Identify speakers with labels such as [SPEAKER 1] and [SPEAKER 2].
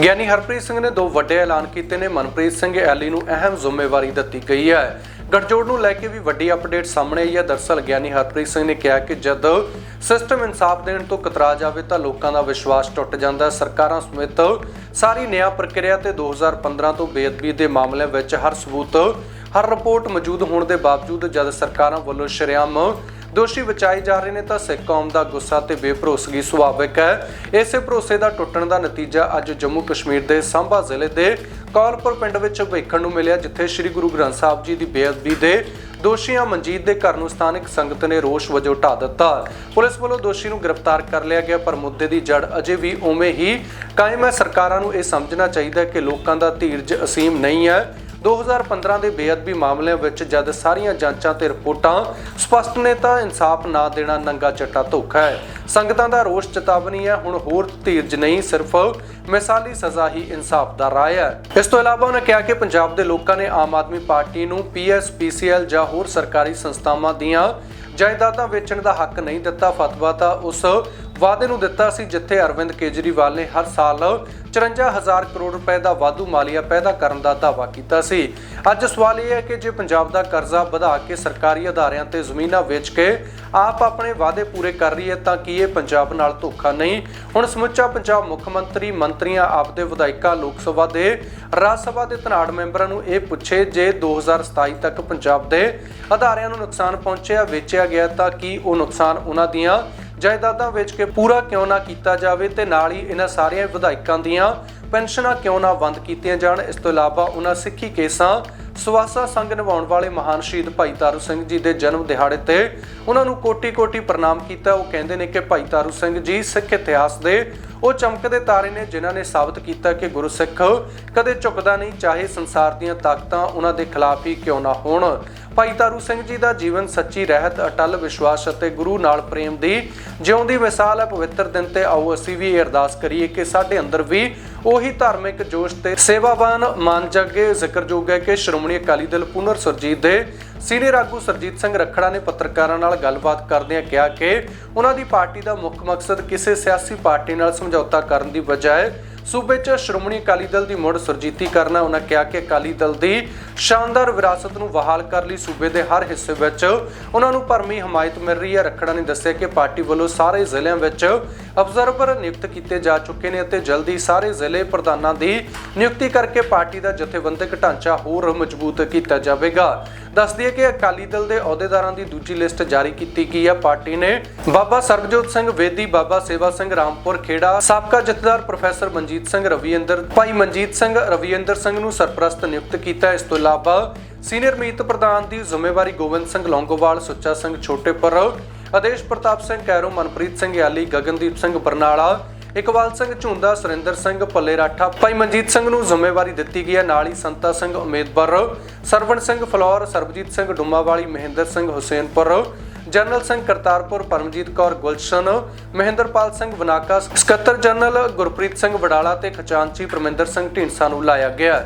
[SPEAKER 1] ਗਿਆਨੀ ਹਰਪ੍ਰੀਤ ਸਿੰਘ ਨੇ ਦੋ ਵੱਡੇ ਐਲਾਨ ਕੀਤੇ ਨੇ। ਮਨਪ੍ਰੀਤ ਸਿੰਘ ਐਲੀ ਨੂੰ ਅਹਿਮ ਜ਼ਿੰਮੇਵਾਰੀ ਦਿੱਤੀ ਗਈ ਹੈ। ਗੱਠਜੋੜ ਨੂੰ ਲੈ ਕੇ ਵੀ ਵੱਡੀ ਅਪਡੇਟ ਸਾਹਮਣੇ ਆਈ ਹੈ। ਦਰਸਲ ਗਿਆਨੀ ਹਰਪ੍ਰੀਤ ਸਿੰਘ ਨੇ ਕਿਹਾ ਕਿ ਜਦ ਸਿਸਟਮ ਇਨਸਾਫ ਦੇਣ ਤੋਂ ਕਤਰਾ ਜਾਵੇ ਤਾਂ ਲੋਕਾਂ ਦਾ ਵਿਸ਼ਵਾਸ ਟੁੱਟ ਜਾਂਦਾ ਹੈ। ਸਰਕਾਰਾਂ ਸਮੇਤ ਸਾਰੀ ਨਿਆਂ ਪ੍ਰਕਿਰਿਆ ਤੇ 2015 ਤੋਂ ਬੇਅਦਬੀ ਦੇ ਮਾਮਲਿਆਂ ਵਿੱਚ ਹਰ ਸਬੂਤ, ਹਰ ਰਿਪੋਰਟ ਮੌਜੂਦ ਹੋਣ ਦੇ ਬਾਵਜੂਦ ਜਦ ਸਰਕਾਰਾਂ ਵੱਲੋਂ ਸ਼ਰੇਆਮ ਦੋਸ਼ੀ ਬਚਾਏ ਜਾ ਰਹੇ ਨੇ ਤਾਂ ਸਿੱਖ ਕੌਮ ਦਾ ਗੁੱਸਾ ਤੇ ਬੇਭਰੋਸਗੀ ਸੁਭਾਵਿਕ ਹੈ। ਇਸੇ ਭਰੋਸੇ ਦਾ ਟੁੱਟਣ ਦਾ ਨਤੀਜਾ ਅੱਜ ਜੰਮੂ ਕਸ਼ਮੀਰ ਦੇ ਸਾਂਭਾ ਜ਼ਿਲ੍ਹੇ ਦੇ ਕੌਲਪੁਰ ਪਿੰਡ ਵਿੱਚ ਵੇਖਣ ਨੂੰ ਮਿਲਿਆ, ਜਿੱਥੇ ਸ੍ਰੀ ਗੁਰੂ ਗ੍ਰੰਥ ਸਾਹਿਬ ਜੀ ਦੀ ਬੇਅਦਬੀ ਦੇ ਦੋਸ਼ੀਆਂ ਮਨਜੀਤ ਦੇ ਘਰ ਨੂੰ ਸਥਾਨਕ ਸੰਗਤ ਨੇ ਰੋਸ ਵਜੋਂ ਢਾ ਦਿੱਤਾ। ਪੁਲਿਸ ਵੱਲੋਂ ਦੋਸ਼ੀ ਨੂੰ ਗ੍ਰਿਫਤਾਰ ਕਰ ਲਿਆ ਗਿਆ, ਪਰ ਮੁੱਦੇ ਦੀ ਜੜ ਅਜੇ ਵੀ ਉਵੇਂ ਹੀ ਕਾਇਮ ਹੈ। ਸਰਕਾਰਾਂ ਨੂੰ ਇਹ ਸਮਝਣਾ ਚਾਹੀਦਾ ਹੈ ਕਿ ਲੋਕਾਂ ਦਾ ਧੀਰਜ ਅਸੀਮ ਨਹੀਂ ਹੈ। 2015 ਦੇ ਬੇਅਦਬੀ ਮਾਮਲਿਆਂ ਵਿੱਚ ਜਦ ਸਾਰੀਆਂ ਜਾਂਚਾਂ ਤੇ ਰਿਪੋਰਟਾਂ, ਸਪਸ਼ਟ ਨੇ ਤਾਂ ਇਨਸਾਫ ਨਾ ਦੇਣਾ ਨੰਗਾ ਚੱਟਾ ਧੋਖਾ ਹੈ। ਸੰਗਤਾਂ ਦਾ ਰੋਸ ਚੇਤਾਵਨੀ ਹੈ, ਹੁਣ ਹੋਰ ਧੀਰਜ ਨਹੀਂ, ਸਿਰਫ ਮਿਸਾਲੀ ਸਜ਼ਾ ਹੀ ਇਨਸਾਫ ਦਾ ਰਾਹ ਹੈ। ਇਸ ਤੋਂ ਇਲਾਵਾ ਉਹਨਾਂ ਕਿਹਾ ਕਿ ਪੰਜਾਬ ਦੇ ਲੋਕਾਂ ਨੇ ਆਮ ਆਦਮੀ ਪਾਰਟੀ ਨੂੰ ਪੀਐਸ ਪੀਸੀਐਲ ਜਾਂ ਹੋਰ ਸਰਕਾਰੀ ਸੰਸਥਾਵਾਂ ਦੀਆਂ ਜਾਇਦਾਦਾਂ ਵੇਚਣ ਦਾ ਹੱਕ ਨਹੀਂ ਦਿੱਤਾ। ਫਤਵਾ ਤਾਂ ਉਸ ਵਾਅਦੇ ਨੂੰ ਦਿੱਤਾ ਸੀ, ਜਿੱਥੇ ਅਰਵਿੰਦ ਕੇਜਰੀਵਾਲ ਨੇ ਹਰ ਸਾਲ 54000 ਕਰੋੜ ਰੁਪਏ ਦਾ ਵਾਧੂ ਮਾਲੀਆ ਪੈਦਾ ਕਰਨ ਦਾ ਦਾਅਵਾ ਕੀਤਾ ਸੀ। ਅੱਜ ਸਵਾਲ ਇਹ ਹੈ ਕਿ ਜੇ ਪੰਜਾਬ ਦਾ ਕਰਜ਼ਾ ਵਧਾ ਕੇ ਸਰਕਾਰੀ ਅਦਾਰਿਆਂ ਤੇ ਜ਼ਮੀਨਾਂ ਵੇਚ ਕੇ ਆਪ ਆਪਣੇ ਵਾਅਦੇ ਪੂਰੇ ਕਰ ਰਹੀ ਹੈ, ਤਾਂ ਕੀ ਇਹ ਪੰਜਾਬ ਨਾਲ ਧੋਖਾ ਨਹੀਂ? ਹੁਣ ਸਮੁੱਚਾ ਪੰਜਾਬ ਮੁੱਖ ਮੰਤਰੀ ਮੰਤਰੀਆਂ, ਆਪਦੇ ਵਿਧਾਇਕਾਂ, ਲੋਕ ਸਭਾ ਦੇ ਰਾਜ ਸਭਾ ਦੇ ਧਨਾੜ ਮੈਂਬਰਾਂ ਨੂੰ ਇਹ ਪੁੱਛੇ, ਜੇ 2027 ਤੱਕ ਪੰਜਾਬ ਦੇ ਅਦਾਰਿਆਂ ਨੂੰ ਨੁਕਸਾਨ ਪਹੁੰਚਿਆ, ਵੇਚਿਆ ਗਿਆ, ਤਾਂ ਕੀ ਉਹ ਨੁਕਸਾਨ ਉਹਨਾਂ ਦੀਆਂ ਜਾਇਦਾਦਾਂ ਵੇਚ ਕੇ ਪੂਰਾ ਕਿਉਂ ਨਾ ਕੀਤਾ ਜਾਵੇ ਤੇ ਨਾਲ ਹੀ ਇਹਨਾਂ ਸਾਰੀਆਂ ਵਿਧਾਇਕਾਂ ਦੀਆਂ ਪੈਨਸ਼ਨਾਂ ਕਿਉਂ ਨਾ ਬੰਦ ਕੀਤੀਆਂ ਜਾਣ, ਇਸ ਤੋਂ ਇਲਾਵਾ ਉਹਨਾਂ ਸਿੱਖੀ ਕੇਸਾਂ ਸਵਾਸਾ ਸੰਗ ਨਿਭਾਉਣ ਵਾਲੇ ਮਹਾਨ ਸ਼ਹੀਦ ਭਾਈ ਤਾਰੂ ਸਿੰਘ ਜੀ ਦੇ ਜਨਮ ਦਿਹਾੜੇ ਤੇ ਉਹਨਾਂ ਨੂੰ ਕੋਟੀ-ਕੋਟੀ ਪ੍ਰਣਾਮ ਕੀਤਾ। ਉਹ ਕਹਿੰਦੇ ਨੇ ਕਿ ਭਾਈ ਤਾਰੂ ਸਿੰਘ ਜੀ ਸਿੱਖ ਇਤਿਹਾਸ ਦੇ ਉਹ ਚਮਕਦੇ ਤਾਰੇ ਨੇ ਜਿਨ੍ਹਾਂ ਨੇ ਸਾਬਤ ਕੀਤਾ ਕਿ ਗੁਰੂ ਸਿੱਖ ਕਦੇ ਝੁਕਦਾ ਨਹੀਂ, ਚਾਹੇ ਸੰਸਾਰ ਦੀਆਂ ਤਾਕਤਾਂ ਉਹਨਾਂ ਦੇ ਖਿਲਾਫ ਹੀ ਕਿਉਂ ਨਾ ਹੋਣ। ਭਾਈ ਤਾਰੂ ਸਿੰਘ ਜੀ ਦਾ ਜੀਵਨ ਸੱਚੀ ਰਹਿਤ, ਅਟਲ ਵਿਸ਼ਵਾਸ ਅਤੇ ਗੁਰੂ ਨਾਲ ਪ੍ਰੇਮ ਦੀ ਜਿਉਂਦੀ ਮਿਸਾਲ ਹੈ। ਪਵਿੱਤਰ ਦਿਨ ਤੇ ਆਓ ਅਸੀਂ ਵੀ ਅਰਦਾਸ ਕਰੀਏ ਕਿ ਸਾਡੇ ਅੰਦਰ ਵੀ ਉਹੀ ਧਾਰਮਿਕ ਜੋਸ਼ ਤੇ ਸੇਵਾਵਾਨ ਮਨ ਜਾਗੇ ਜ਼ਿਕਰਯੋਗ ਹੈ ਕਿ ਸ਼੍ਰੋਮਣੀ ਅਕਾਲੀ ਦਲ ਪੁਨਰ ਸੁਰਜੀਤ ਦੇ ਸੀਨੀਅਰ ਆਗੂ ਸਰਜੀਤ ਸਿੰਘ ਰੱਖੜਾ ਨੇ ਪੱਤਰਕਾਰਾਂ ਨਾਲ ਗੱਲਬਾਤ ਕਰਦਿਆਂ ਕਿਹਾ ਕਿ ਉਹਨਾਂ ਦੀ ਪਾਰਟੀ ਦਾ ਮੁੱਖ ਮਕਸਦ ਕਿਸੇ ਸਿਆਸੀ ਪਾਰਟੀ ਨਾਲ ਸਮਝੌਤਾ ਕਰਨ ਦੀ ਬਜਾਏ ਸੂਬੇ 'ਚ ਸ਼੍ਰੋਮਣੀ ਅਕਾਲੀ ਦਲ ਦੀ ਮੁੜ ਸੁਰਜੀਤੀ ਕਰਨਾ ਉਹਨਾਂ ਕਿਹਾ ਕਿ ਅਕਾਲੀ ਦਲ ਦੀ ਸ਼ਾਨਦਾਰ ਵਿਰਾਸਤ ਨੂੰ ਬਹਾਲ ਕਰ ਲਈ ਸੂਬੇ ਦੇ ਹਰ ਹਿੱਸੇ ਵਿੱਚ ਉਹਨਾਂ ਨੂੰ ਭਰਮੀ ਹਮਾਇਤ ਮਿਲ ਰਹੀ ਹੈ। ਰੱਖੜਾ ਨੇ ਦੱਸਿਆ ਕਿ ਪਾਰਟੀ ਵੱਲੋਂ ਸਾਰੇ ਜ਼ਿਲ੍ਹਿਆਂ ਵਿੱਚ ਅਬਜ਼ਰਵਰ ਨਿਯੁਕਤ ਕੀਤੇ ਜਾ ਚੁੱਕੇ ਨੇ ਅਤੇ ਜਲਦੀ ਸਾਰੇ ਜ਼ਿਲ੍ਹੇ ਪ੍ਰਧਾਨਾਂ ਦੀ ਨਿਯੁਕਤੀ ਕਰਕੇ ਪਾਰਟੀ ਦਾ ਜਥੇਬੰਦਕ ਢਾਂਚਾ ਹੋਰ ਮਜ਼ਬੂਤ ਕੀਤਾ ਜਾਵੇਗਾ। ਦੱਸ ਦਈਏ ਕਿ ਅਕਾਲੀ ਦਲ ਦੇ ਅਹੁਦੇਦਾਰਾਂ ਦੀ ਦੂਜੀ ਲਿਸਟ ਜਾਰੀ ਕੀਤੀ ਗਈ ਹੈ। ਪਾਰਟੀ ਨੇ ਬਾਬਾ ਸਰਬਜੋਤ ਸਿੰਘ ਵੇਦੀ, ਬਾਬਾ ਸੇਵਾ ਸਿੰਘ ਰਾਮਪੁਰ ਖੇੜਾ, ਸਾਬਕਾ ਜਥੇਦਾਰ ਪ੍ਰੋਫੈਸਰ ਮਨਜੀਤ ਸਿੰਘ ਰਵੀਂਦਰ, ਭਾਈ ਮਨਜੀਤ ਸਿੰਘ ਰਵੀਂਦਰ ਸਿੰਘ ਨੂੰ ਸਰਪ੍ਰਸਤ ਨਿਯੁਕਤ ਕੀਤਾ ਇਸ ਤੋਂ ਇਲਾਵਾ ਸੀਨੀਅਰ ਮੀਤ ਪ੍ਰਧਾਨ ਦੀ ਜ਼ਿੰਮੇਵਾਰੀ ਗੋਬਿੰਦ ਸਿੰਘ ਲੌਂਗੋਵਾਲ, ਸੁੱਚਾ ਸਿੰਘ ਛੋਟੇਪੁਰ, ਆਦੇਸ਼ ਪ੍ਰਤਾਪ ਸਿੰਘ ਕੈਰੋ, ਮਨਪ੍ਰੀਤ ਸਿੰਘ ਯਾਲੀ, ਗਗਨਦੀਪ ਸਿੰਘ ਬਰਨਾਲਾ, ਇਕਬਾਲ ਸਿੰਘ ਝੁੰਦਾ, ਸੁਰਿੰਦਰ ਸਿੰਘ ਪੱਲੇ ਰਾਠਾ, ਭਾਈ ਮਨਜੀਤ ਸਿੰਘ ਨੂੰ ਜ਼ਿੰਮੇਵਾਰੀ ਦਿੱਤੀ ਗਈ ਹੈ। ਨਾਲ ਹੀ ਸੰਤਾ ਸਿੰਘ ਉਮੀਦਵਾਰ ਸਰਵਣ ਸਿੰਘ ਫਲੌਰ, ਸਰਬਜੀਤ ਸਿੰਘ ਡੁੰਮਾਵਾਲੀ, ਮਹਿੰਦਰ ਸਿੰਘ ਹੁਸੈਨਪੁਰ ਜਨਰਲ ਸਿੰਘ ਕਰਤਾਰਪੁਰ, ਪਰਮਜੀਤ ਕੌਰ ਗੁਲਸ਼ਨ, ਮਹਿੰਦਰਪਾਲ ਸਿੰਘ ਵਨਾਕਾ, ਸਕੱਤਰ ਜਨਰਲ ਗੁਰਪ੍ਰੀਤ ਸਿੰਘ ਵਡਾਲਾ ਤੇ ਖਜ਼ਾਨਚੀ ਪਰਮਿੰਦਰ ਸਿੰਘ ਢੀਂਡਸਾ ਨੂੰ ਲਾਇਆ ਗਿਆ।